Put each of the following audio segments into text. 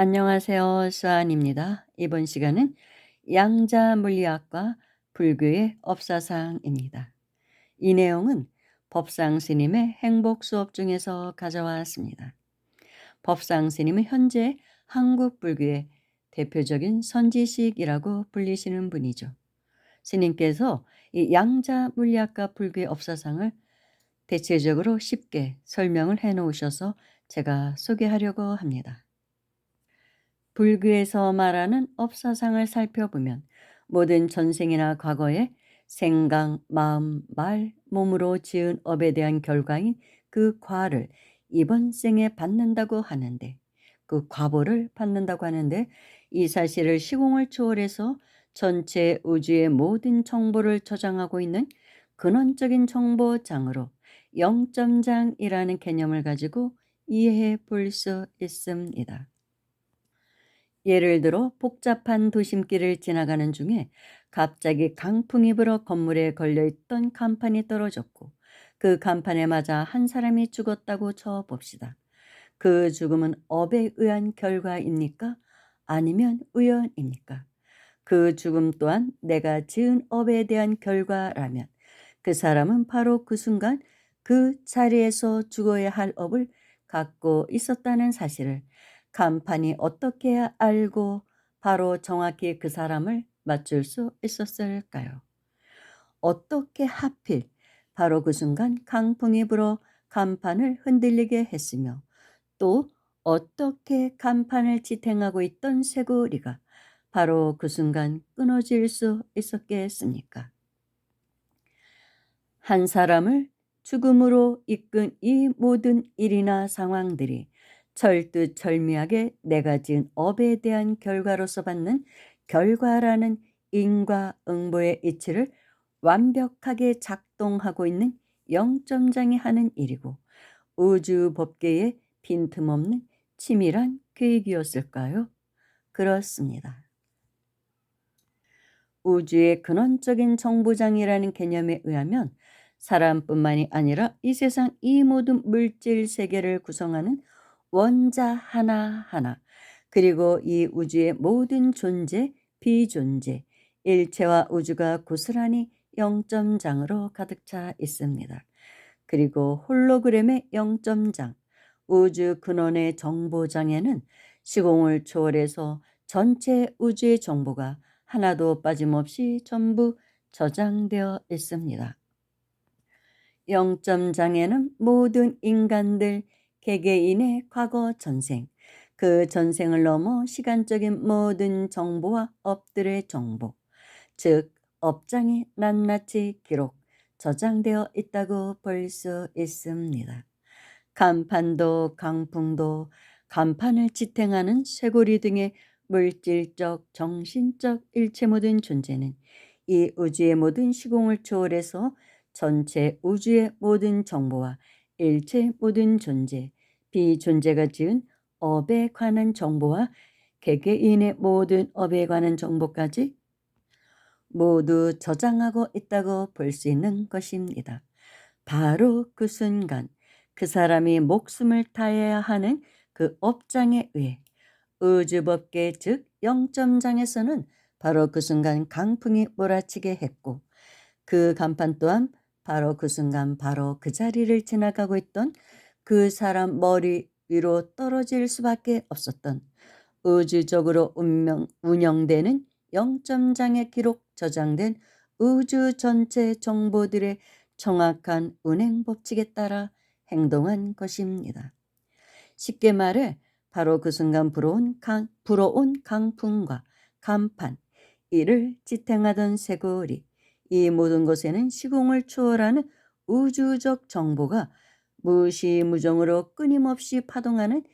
안녕하세요. 수아입니다. 이번 시간은 양자 물리학과 불교의 업사상입니다. 이 내용은 법상 스님의 행복 수업 중에서 가져왔습니다. 법상 스님은 현재 한국 불교의 대표적인 선지식이라고 불리시는 분이죠. 스님께서 이 양자 물리학과 불교의 업사상을 대체적으로 쉽게 설명을 해 놓으셔서 제가 소개하려고 합니다. 불교에서 말하는 업사상을 살펴보면 모든 전생이나 과거에 생각, 마음, 말, 몸으로 지은 업에 대한 결과인 그 과를 이번 생에 받는다고 하는데 그 과보를 받는다고 하는데 이 사실을 시공을 초월해서 전체 우주의 모든 정보를 저장하고 있는 근원적인 정보장으로 영점장이라는 개념을 가지고 이해해 볼 수 있습니다. 예를 들어 복잡한 도심길을 지나가는 중에 갑자기 강풍이 불어 건물에 걸려있던 간판이 떨어졌고 그 간판에 맞아 한 사람이 죽었다고 쳐봅시다. 그 죽음은 업에 의한 결과입니까? 아니면 우연입니까? 그 죽음 또한 내가 지은 업에 대한 결과라면 그 사람은 바로 그 순간 그 자리에서 죽어야 할 업을 갖고 있었다는 사실을 간판이 어떻게 알고 바로 정확히 그 사람을 맞출 수 있었을까요? 어떻게 하필 바로 그 순간 강풍이 불어 간판을 흔들리게 했으며 또 어떻게 간판을 지탱하고 있던 쇠고리가 바로 그 순간 끊어질 수 있었겠습니까? 한 사람을 죽음으로 이끈 이 모든 일이나 상황들이 절두절미하게 내가 지은 업에 대한 결과로서 받는 결과라는 인과응보의 이치를 완벽하게 작동하고 있는 영점장이 하는 일이고 우주 법계의 빈틈없는 치밀한 계획이었을까요? 그렇습니다. 우주의 근원적인 정보장이라는 개념에 의하면 사람뿐만이 아니라 이 세상 이 모든 물질 세계를 구성하는 원자 하나하나 그리고 이 우주의 모든 존재, 비존재, 일체와 우주가 고스란히 영점장으로 가득 차 있습니다. 그리고 홀로그램의 영점장, 우주 근원의 정보장에는 시공을 초월해서 전체 우주의 정보가 하나도 빠짐없이 전부 저장되어 있습니다. 영점장에는 모든 인간들, 개개인의 과거 전생, 그 전생을 넘어 시간적인 모든 정보와 업들의 정보, 즉 업장이 낱낱이 기록, 저장되어 있다고 볼 수 있습니다. 간판도 강풍도 간판을 지탱하는 쇠고리 등의 물질적, 정신적 일체 모든 존재는 이 우주의 모든 시공을 초월해서 전체 우주의 모든 정보와 일체 모든 존재, 비존재가 지은 업에 관한 정보와 개개인의 모든 업에 관한 정보까지 모두 저장하고 있다고 볼 수 있는 것입니다. 바로 그 순간 그 사람이 목숨을 다해야 하는 그 업장에 의해 우주법계 즉 영점장에서는 바로 그 순간 강풍이 몰아치게 했고 그 간판 또한 바로 그 순간 바로 그 자리를 지나가고 있던 그 사람 머리 위로 떨어질 수밖에 없었던 우주적으로 운명, 운영되는 영점장에 기록 저장된 우주 전체 정보들의 정확한 운행 법칙에 따라 행동한 것입니다. 쉽게 말해 바로 그 순간 불어온, 강, 불어온 강풍과 간판, 이를 지탱하던 쇠고리, 이 모든 것에는 시공을 초월하는 우주적 정보가 무시무정으로 끊임없이 파동하는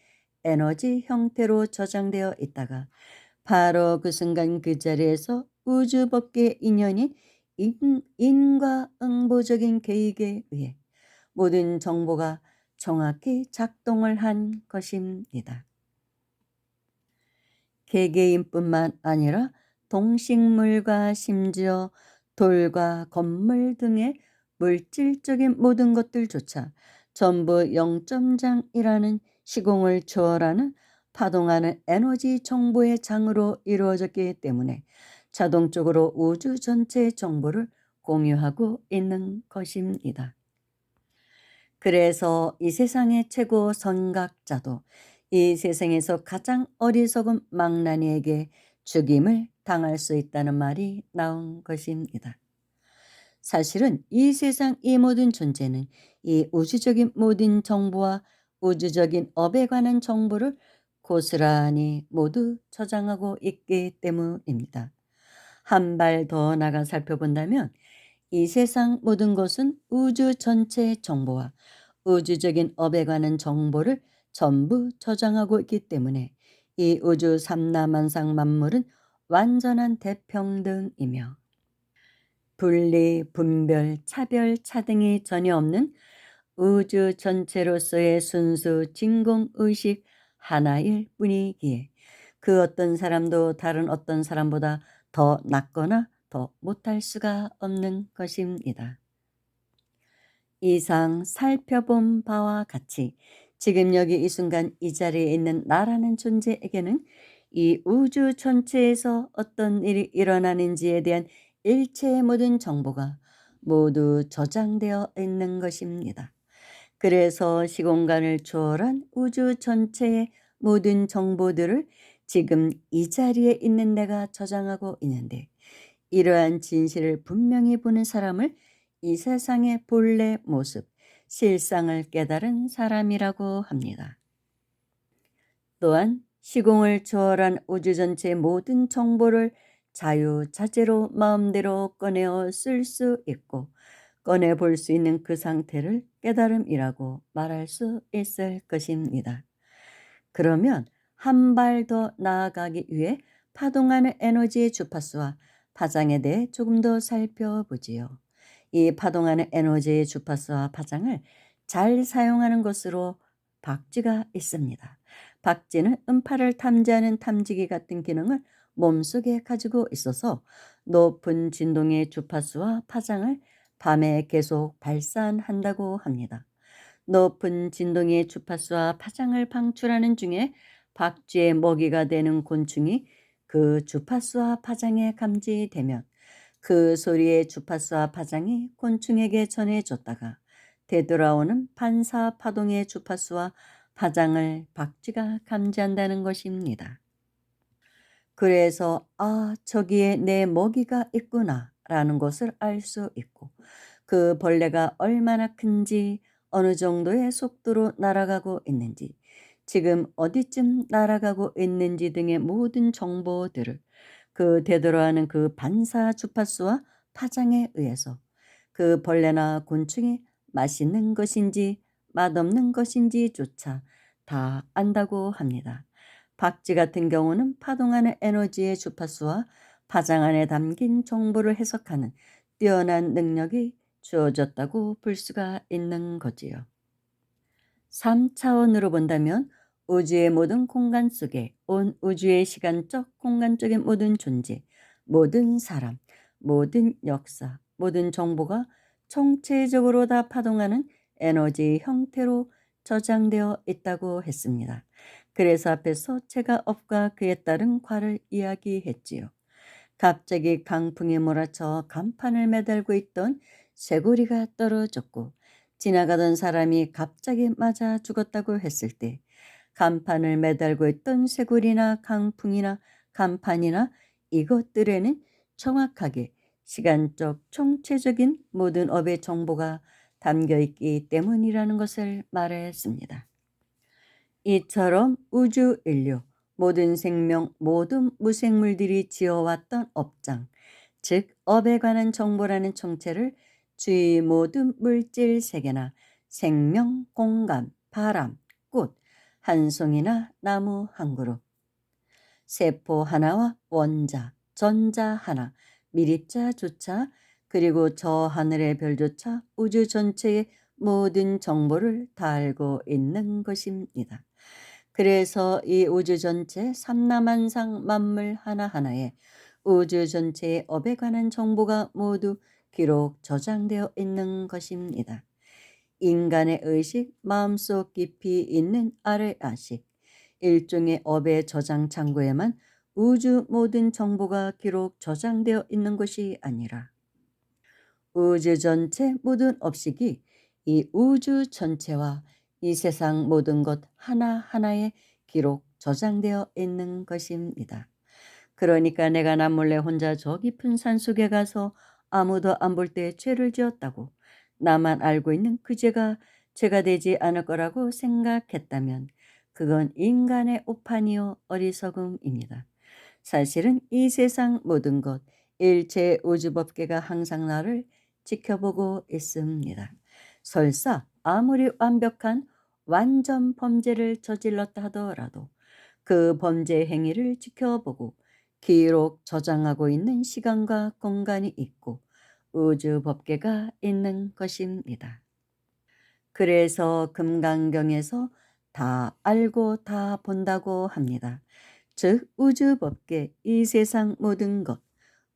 에너지 형태로 저장되어 있다가 바로 그 순간 그 자리에서 우주법계 인연인 인, 인 과응보적인 계획에 의해 모든 정보가 정확히 작동을 한 것입니다. 개개인뿐만 아니라 동식물과 심지어 돌과 건물 등의 물질적인 모든 것들조차 전부 영점장이라는 시공을 초월하는 파동하는 에너지 정보의 장으로 이루어졌기 때문에 자동적으로 우주 전체의 정보를 공유하고 있는 것입니다. 그래서 이 세상의 최고 선각자도 이 세상에서 가장 어리석은 망나니에게 죽임을 당할 수 있다는 말이 나온 것입니다. 사실은 이 세상 이 모든 존재는 이 우주적인 모든 정보와 우주적인 업에 관한 정보를 고스란히 모두 저장하고 있기 때문입니다. 한 발 더 나가 살펴본다면 이 세상 모든 것은 우주 전체의 정보와 우주적인 업에 관한 정보를 전부 저장하고 있기 때문에 이 우주 삼라만상 만물은 완전한 대평등이며 분리, 분별, 차별, 차등이 전혀 없는 우주 전체로서의 순수 진공의식 하나일 뿐이기에 그 어떤 사람도 다른 어떤 사람보다 더 낫거나 더 못할 수가 없는 것입니다. 이상 살펴본 바와 같이 지금 여기 이 순간 이 자리에 있는 나라는 존재에게는 이 우주 전체에서 어떤 일이 일어나는지에 대한 일체의 모든 정보가 모두 저장되어 있는 것입니다. 그래서 시공간을 초월한 우주 전체의 모든 정보들을 지금 이 자리에 있는 내가 저장하고 있는데 이러한 진실을 분명히 보는 사람을 이 세상의 본래 모습, 실상을 깨달은 사람이라고 합니다. 또한 시공을 초월한 우주 전체의 모든 정보를 자유자재로 마음대로 꺼내어 쓸 수 있고 꺼내 볼 수 있는 그 상태를 깨달음이라고 말할 수 있을 것입니다. 그러면 한 발 더 나아가기 위해 파동하는 에너지의 주파수와 파장에 대해 조금 더 살펴보지요. 이 파동하는 에너지의 주파수와 파장을 잘 사용하는 것으로 박쥐가 있습니다. 박쥐는 음파를 탐지하는 탐지기 같은 기능을 몸속에 가지고 있어서 높은 진동의 주파수와 파장을 밤에 계속 발산한다고 합니다. 높은 진동의 주파수와 파장을 방출하는 중에 박쥐의 먹이가 되는 곤충이 그 주파수와 파장에 감지되면 그 소리의 주파수와 파장이 곤충에게 전해졌다가 되돌아오는 반사 파동의 주파수와 파장을 박쥐가 감지한다는 것입니다. 그래서 아 저기에 내 먹이가 있구나 라는 것을 알 수 있고 그 벌레가 얼마나 큰지 어느 정도의 속도로 날아가고 있는지 지금 어디쯤 날아가고 있는지 등의 모든 정보들을 그 되돌아하는 그 반사 주파수와 파장에 의해서 그 벌레나 곤충이 맛있는 것인지 맛없는 것인지조차 다 안다고 합니다. 박쥐 같은 경우는 파동하는 에너지의 주파수와 파장 안에 담긴 정보를 해석하는 뛰어난 능력이 주어졌다고 볼 수가 있는 거지요. 3차원으로 본다면 우주의 모든 공간 속에 온 우주의 시간적 공간적인 모든 존재, 모든 사람, 모든 역사, 모든 정보가 총체적으로 다 파동하는 에너지 형태로 저장되어 있다고 했습니다. 그래서 앞에서 제가 업과 그에 따른 과를 이야기했지요. 갑자기 강풍에 몰아쳐 간판을 매달고 있던 쇠고리가 떨어졌고 지나가던 사람이 갑자기 맞아 죽었다고 했을 때 간판을 매달고 있던 쇠고리나 강풍이나 간판이나 이것들에는 정확하게 시간적 총체적인 모든 업의 정보가 담겨 있기 때문이라는 것을 말했습니다. 이처럼 우주 인류, 모든 생명, 모든 무생물들이 지어왔던 업장, 즉 업에 관한 정보라는 총체를 주위 모든 물질 세계나 생명, 공간, 바람, 꽃, 한 송이나 나무 한 그루, 세포 하나와 원자, 전자 하나, 미립자조차 그리고 저 하늘의 별조차 우주 전체의 모든 정보를 다 알고 있는 것입니다. 그래서 이 우주 전체 삼라만상 만물 하나하나에 우주 전체의 업에 관한 정보가 모두 기록 저장되어 있는 것입니다. 인간의 의식, 마음속 깊이 있는 아래 아식, 일종의 업의 저장 창고에만 우주 모든 정보가 기록 저장되어 있는 것이 아니라 우주 전체 모든 업식이 이 우주 전체와 이 세상 모든 것 하나하나에 기록 저장되어 있는 것입니다. 그러니까 내가 남몰래 혼자 저 깊은 산속에 가서 아무도 안 볼 때 죄를 지었다고 나만 알고 있는 그 죄가 죄가 되지 않을 거라고 생각했다면 그건 인간의 오판이요 어리석음입니다. 사실은 이 세상 모든 것 일체 우주법계가 항상 나를 지켜보고 있습니다. 설사 아무리 완벽한 완전 범죄를 저질렀다 하더라도 그 범죄 행위를 지켜보고 기록 저장하고 있는 시간과 공간이 있고 우주 법계가 있는 것입니다. 그래서 금강경에서 다 알고 다 본다고 합니다. 즉 우주 법계 이 세상 모든 것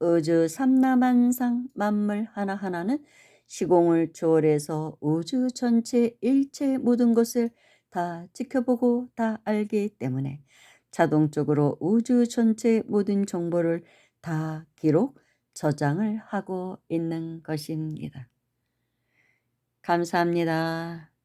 우주 삼라만상 만물 하나하나는 시공을 초월해서 우주 전체 일체 모든 것을 다 지켜보고 다 알기 때문에 자동적으로 우주 전체 모든 정보를 다 기록, 저장을 하고 있는 것입니다. 감사합니다.